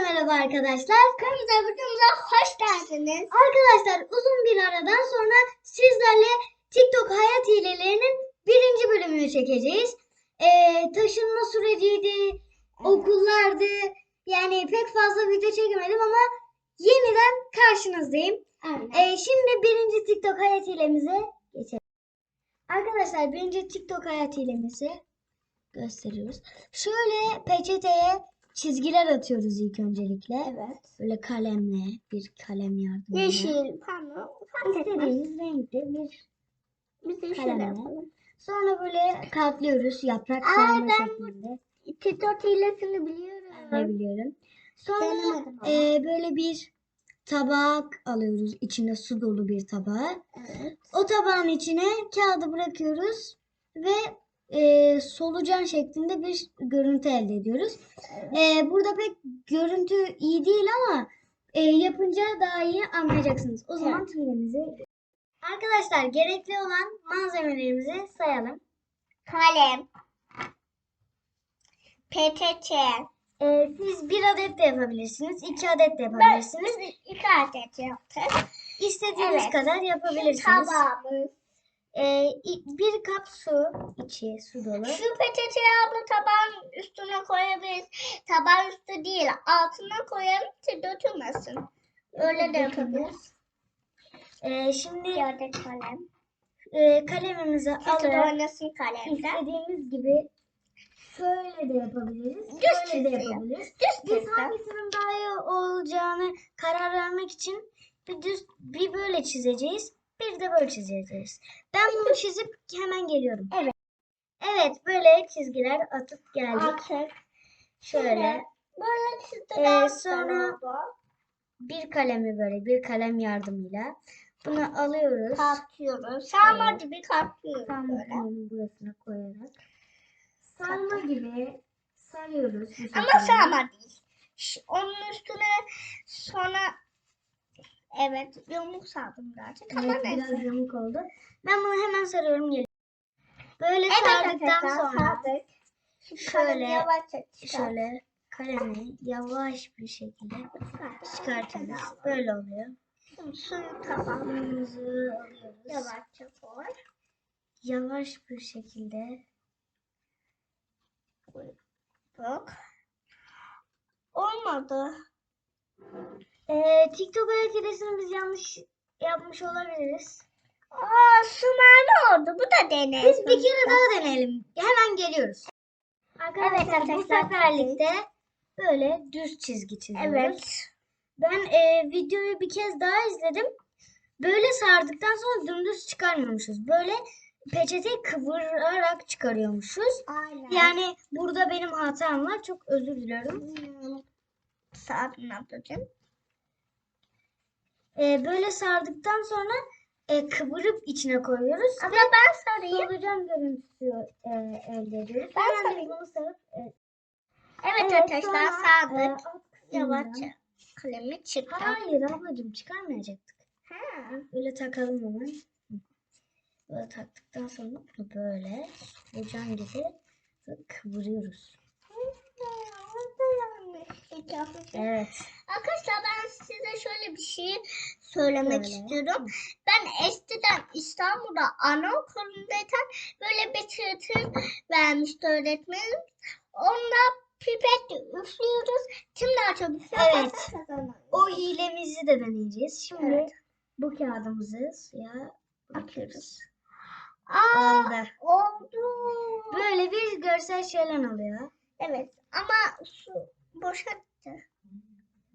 merhaba arkadaşlar. Kanalımıza videomuza hoş geldiniz. Arkadaşlar uzun bir aradan sonra sizlerle TikTok hayat hilelerinin birinci bölümünü çekeceğiz. Ee, taşınma süreciydi, okullardı. Yani pek fazla video çekemedim ama yeniden karşınızdayım. Ee, şimdi birinci TikTok hayat hilemize geçelim. Arkadaşlar birinci TikTok hayat hilemizi gösteriyoruz. Şöyle peçeteye çizgiler atıyoruz ilk öncelikle. Evet. Böyle kalemle, bir kalem yardımıyla. Yeşil, pembe, fark etmez. Renkte bir Biz de şöyle kalemle. yapalım. Sonra böyle katlıyoruz yaprak Aa, sarma ben şeklinde. TikTok hilesini biliyorum. Ne biliyorum. Sonra Denemedim ama. e, böyle bir tabak alıyoruz. içinde su dolu bir tabak. Evet. O tabağın içine kağıdı bırakıyoruz ve e, solucan şeklinde bir görüntü elde ediyoruz. E, burada pek görüntü iyi değil ama e, yapınca daha iyi anlayacaksınız. O zaman hilemizi Arkadaşlar gerekli olan malzemelerimizi sayalım. Kalem. PTT. E, siz bir adet de yapabilirsiniz, iki adet de yapabilirsiniz. Biz iki adet yaptık. İstediğiniz Evet. kadar yapabilirsiniz. Tabağımız. E, bir kap su, içi su dolu. Şu PTT abla tabağın üstüne koyabiliriz. Tabağın üstü değil altına koyalım ki dökülmesin. Öyle de yapabiliriz. E, şimdi adet kalem. e, kalemimizi Kesin alıp oynasın kalemde. istediğimiz gibi şöyle de yapabiliriz. Düz Böyle de çizgi. yapabiliriz. Düz Biz çizgi. hangisinin daha iyi olacağını karar vermek için bir düz bir böyle çizeceğiz. Bir de böyle çizeceğiz. Ben bunu çizip hemen geliyorum. Evet. Evet böyle çizgiler atıp geldik. Artık Şöyle Böyle çizgi Ee, sonra- bir kalemi böyle bir kalem yardımıyla bunu alıyoruz. Katlıyoruz. Sarma gibi katlıyoruz bunun burasına koyarak. Sarma gibi sarıyoruz. Ama sarma değil. Onun üstüne sonra evet yumruk sardım birazcık ama Evet, neyse. biraz yamuk oldu. Ben bunu hemen sarıyorum geliyorum. Böyle Evet sardıktan arkadaşlar sonra sardık. Şöyle- yavaşça çıkar. şöyle kalemi yavaş bir şekilde çıkartıyoruz. Böyle oluyor. Şimdi suyu tabağına Suyumuzu alıyoruz. yavaşça koy. Yavaş bir şekilde. Bak. Olmadı. TikTok hareketini biz yanlış yapmış olabiliriz. Aa mavi oldu. Bu da deney. Biz bir kere daha deneyelim. Hemen geliyoruz. Arkadaşlar Evet, bu seferlikte böyle düz çizgi çiziyoruz. Evet. Ben e, videoyu bir kez daha izledim. Böyle sardıktan sonra dümdüz çıkarmıyormuşuz. Böyle peçeteyi kıvırarak çıkarıyormuşuz. Aynen. Yani burada benim hatam var. Çok özür diliyorum. Saat ne yapacağım? E, böyle sardıktan sonra e, kıvırıp içine koyuyoruz. Ama ben sarayım. Solucan görüntüsü e, elde ediyoruz. Ben Hemen sarayım. bunu sarıp e, Evet, Evet, arkadaşlar sonra, e, sardık. kısmından- Yavaşça kalemi çıktı. Hayır ablacığım çıkarmayacaktık. Ha. Böyle takalım hemen. Böyle taktıktan sonra bunu böyle solucan gibi kıvırıyoruz. Evet. Arkadaşlar ben size şöyle bir şey söylemek Söyle. istiyorum. Ben eskiden İstanbul'da anaokulundayken böyle bir tırtır vermişti öğretmenim. Onunla pipetle üflüyoruz. Kim daha çok üflüyor? Evet. O hilemizi de deneyeceğiz. Şimdi Evet. bu kağıdımızı suya Atıyoruz. Aa, Oldu. oldu. Böyle bir görsel şölen oluyor. Evet ama su boşalttı.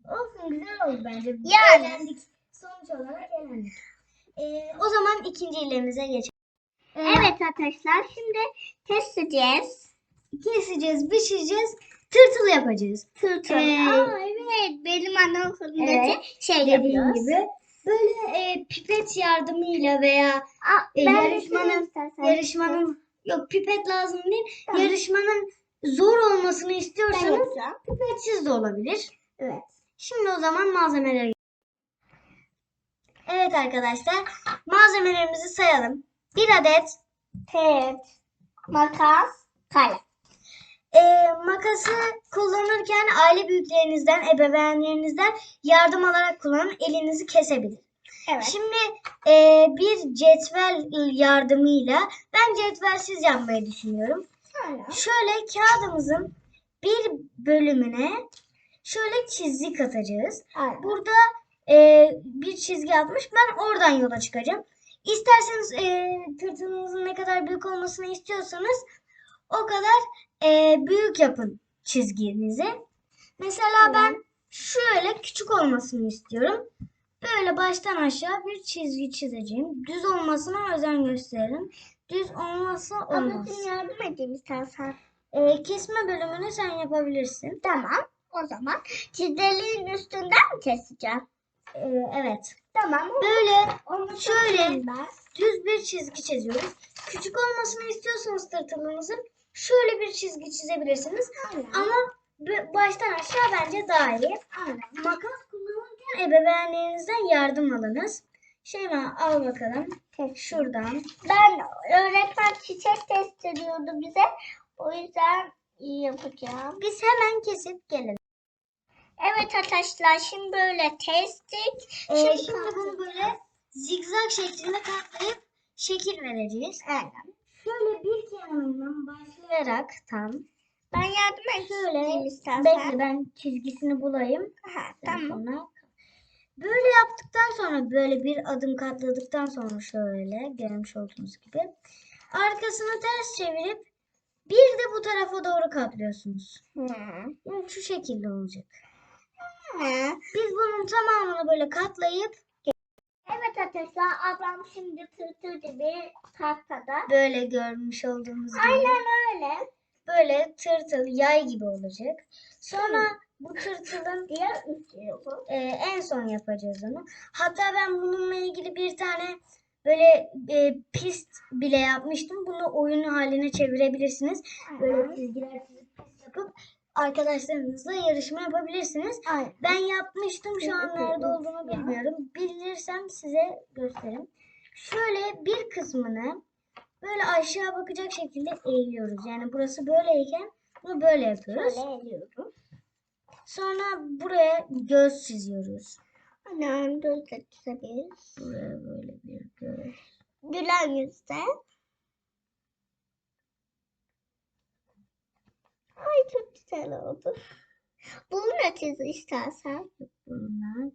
Olsun güzel oldu bence. Yani. Eğlendik. Sonuç olarak eğlendik. Ee, o zaman ikinci hilemize geçelim. Ee, Evet arkadaşlar şimdi test edeceğiz. Keseceğiz, biçeceğiz, tırtıl yapacağız. Tırtıl. Ee, Aa, evet benim anaokulundaki Evet, şey Dediğim gibi. Böyle e, pipet yardımıyla veya Aa, E, yarışmanın- yarışmanın yok pipet lazım değil. Tamam. Yarışmanın zor olmasını istiyorsanız yapacağım. pipetsiz de olabilir. Evet. Şimdi o zaman malzemeleri Evet arkadaşlar malzemelerimizi sayalım. Bir adet Tet, makas, kalem. e, makası kullanırken aile büyüklerinizden, ebeveynlerinizden yardım alarak kullanın. Elinizi kesebilir. Evet. Şimdi e, bir cetvel yardımıyla ben cetvelsiz yapmayı düşünüyorum. Şöyle kağıdımızın bir bölümüne şöyle çizik atacağız. Aynen. Burada e, bir çizgi atmış. Ben oradan yola çıkacağım. İsterseniz e, tırtılınızın ne kadar büyük olmasını istiyorsanız o kadar e, büyük yapın çizginizi. Mesela ben şöyle küçük olmasını istiyorum. Böyle baştan aşağı bir çizgi çizeceğim. Düz olmasına özen gösterin. Düz olmazsa olmaz. Ablacığım yardım edeyim istersen. E, kesme bölümünü sen yapabilirsin. Tamam. O zaman çizgilerin üstünden mi keseceğim? E, evet. Tamam. Böyle Onu Şöyle. düz bir çizgi çiziyoruz. Küçük olmasını istiyorsanız tırtılınızın şöyle bir çizgi çizebilirsiniz. Aynen. Ama baştan aşağı bence daha iyi. Aynen. Makas kullanırken ebeveynlerinizden yardım alınız. Şeyma al bakalım. Şuradan. Ben öğretmen çiçek test ediyordu bize. O yüzden iyi yapacağım. Biz hemen kesip gelelim. Evet arkadaşlar şimdi böyle testik. Ee, şimdi bunu böyle zigzag şeklinde katlayıp şekil vereceğiz. Aynen. Şöyle bir kenarından başlayarak tam. Ben yardım edeyim Şöyle istersen. bekle ben çizgisini bulayım. Ha, Tamam. tamam. Sonra böyle yaptıktan sonra böyle bir adım katladıktan sonra şöyle görmüş olduğunuz gibi arkasını ters çevirip bir de bu tarafa doğru katlıyorsunuz. Hı. Yani şu şekilde olacak. Hı. Biz bunun tamamını böyle katlayıp Evet arkadaşlar ablam şimdi tırtıl gibi tahtada. böyle görmüş olduğunuz gibi Aynen öyle. böyle tırtıl yay gibi olacak. Sonra bu tırtılın üflüyor bu. Ee, en son yapacağız onu. Hatta ben bununla ilgili bir tane böyle e, pist bile yapmıştım. Bunu oyun haline çevirebilirsiniz. Böyle çizgiler pist yapıp arkadaşlarınızla yarışma yapabilirsiniz. Aynen. Ben yapmıştım. Şu an nerede olduğunu bilmiyorum. Bilirsem size gösteririm. Şöyle bir kısmını böyle aşağı bakacak şekilde eğiliyoruz. Yani burası böyleyken bunu böyle yapıyoruz. Şöyle eliyorum. Sonra buraya göz çiziyoruz. Aynen göz de çizebiliriz. Buraya böyle bir göz. Gülen yüzde. Ay çok güzel oldu. Bunu çiz istersen. Bunlar.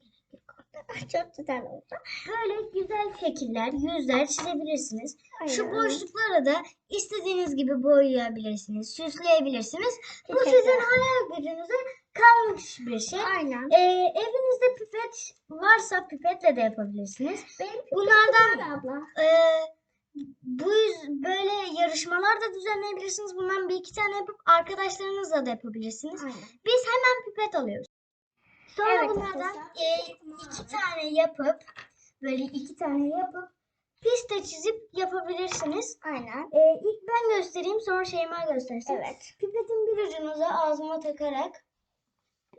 Ay, Çok güzel oldu. Böyle güzel şekiller, yüzler çizebilirsiniz. Şu Aynen. boşluklara da istediğiniz gibi boyayabilirsiniz, süsleyebilirsiniz. Bu sizin hayal gücünüze kalmış bir şey. Aynen. Ee, evinizde pipet varsa pipetle de yapabilirsiniz. Benim Bunlardan abla. e, bu böyle yarışmalar da düzenleyebilirsiniz. Bundan bir iki tane yapıp arkadaşlarınızla da yapabilirsiniz. Aynen. Biz hemen pipet alıyoruz. Sonra Evet, bunlardan e, iki tane yapıp böyle iki tane yapıp piste çizip yapabilirsiniz. Aynen. E, ilk ben göstereyim sonra Şeyma göstersin. Evet. Pipetin bir ucunuza ağzıma takarak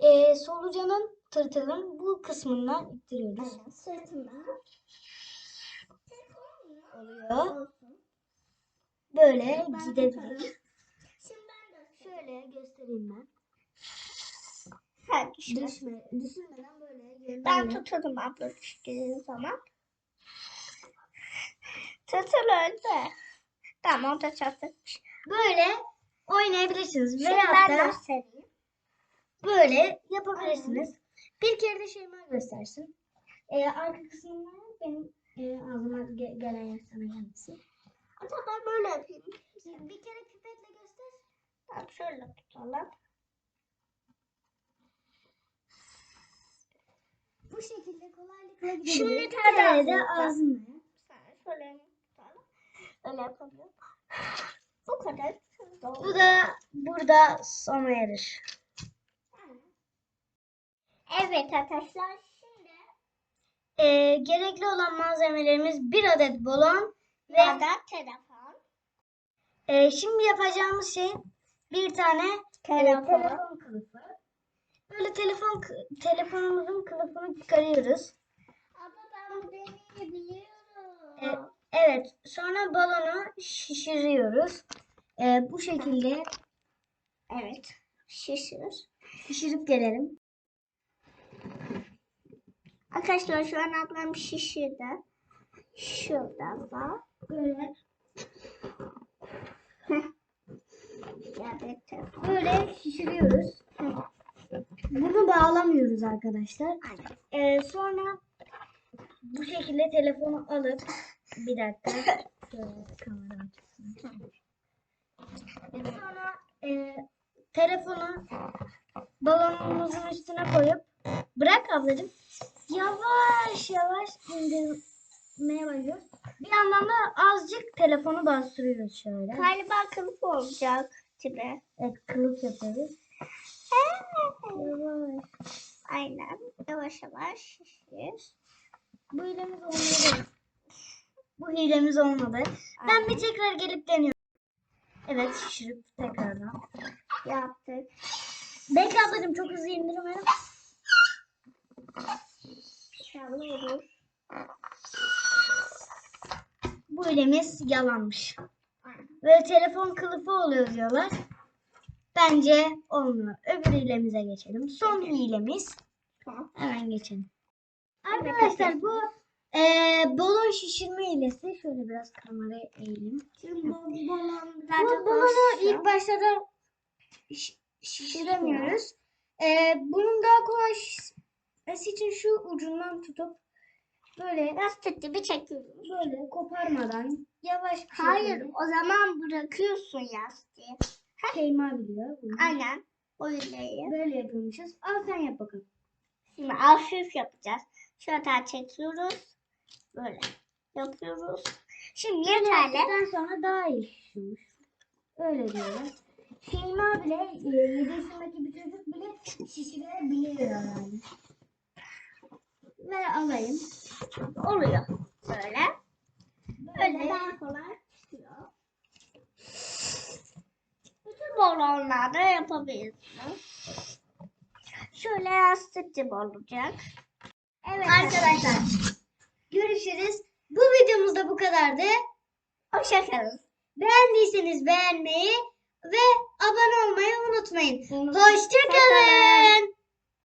e, solucanın tırtılın bu kısmından ittiriyoruz. Aynen. Sırtından. Oluyor. Böyle Ben gidebilir. Şimdi ben de Şöyle göstereyim ben. Sen düşme. Böyle Ben yönlendir. tutarım abla düştüğün zaman. Tutun önce. Tamam o da çatlatmış. Böyle oynayabilirsiniz. Şimdi Veyahut ben da göstereyim. Böyle yapabilirsiniz. Bir kere de Şeyma göstersin. Ee, arka kısmında benim e, ağzıma ge- gelen sana gelmesin. Hatta ben böyle yapayım. Bir kere pipetle göster. Tamam şöyle tutalım. Bu şekilde kolaylıkla gidebilir. Şimdi tane de ağzına. Şöyle tutalım. Öyle yapamıyorum. Bu kadar. Bu da burada sona erir. Evet arkadaşlar şimdi Ee, gerekli olan malzemelerimiz bir adet balon ve Nereden telefon? e, şimdi yapacağımız şey bir tane e, Telefon. telefon kılıfı. Böyle telefon telefonumuzun kılıfını çıkarıyoruz. Abla ben bu deneyebiliyorum. E, Evet, sonra balonu şişiriyoruz. E, bu şekilde Evet. Şişir. Şişirip gelelim. Arkadaşlar şu an ablam şişirdi. Şuradan da Böyle böyle şişiriyoruz. Bunu bağlamıyoruz arkadaşlar. Ee, sonra bu şekilde telefonu alıp bir dakika şöyle kamera açısın. Sonra e, telefonu balonumuzun üstüne koyup bırak ablacığım. Yavaş yavaş indirmeye başlıyoruz. Bir yandan da azıcık telefonu bastırıyoruz şöyle. Galiba kılıf olacak tipi. Evet kılıf yapıyoruz. Yavaş. Aynen. Yavaş yavaş şişir. Bu hilemiz olmadı. Bu hilemiz olmadı. Ben bir tekrar gelip deniyorum. Evet şişirip tekrardan. Yaptık. Bekle ablacığım çok hızlı indirmeyelim. Olur. Bu hilemiz yalanmış. Böyle telefon kılıfı oluyor diyorlar. Bence olmuyor. Öbür hilemize geçelim. Son hilemiz. Hemen geçelim. Arkadaşlar bu eee balon şişirme hilesi. Şöyle biraz kamerayı. Şimdi bu balon Bu balonu ilk başlarda şi- şişiremiyoruz. Ee, bunun daha kolay şişmesi için şu ucundan tutup böyle Lastik gibi çekiyoruz. böyle koparmadan yavaş bir Hayır şekilde o zaman bırakıyorsun yastığı. Şeyma biliyor bunu. Aynen. O yüzden. Böyle yapıyormuşuz. Al sen yap bakalım. Şimdi hafif yapacağız. Şöyle çekiyoruz. Böyle yapıyoruz. Şimdi yeterli. Yaptıktan sonra daha iyi şişiyormuş. Öyle diyorlar. Şeyma bile, e, 7 yaşındaki bir çocuk bile şişirebiliyor herhalde. Ve alayım. Oluyor. Böyle. Böyle daha kolay çıkıyor. Bütün balonlarda yapabilirsiniz. Şöyle yastık gibi olacak. Evet Arkadaşlar görüşürüz. Bu videomuz da bu kadardı. Hoşçakalın. Beğendiyseniz beğenmeyi ve abone olmayı unutmayın. Unutmayın. Hoşçakalın.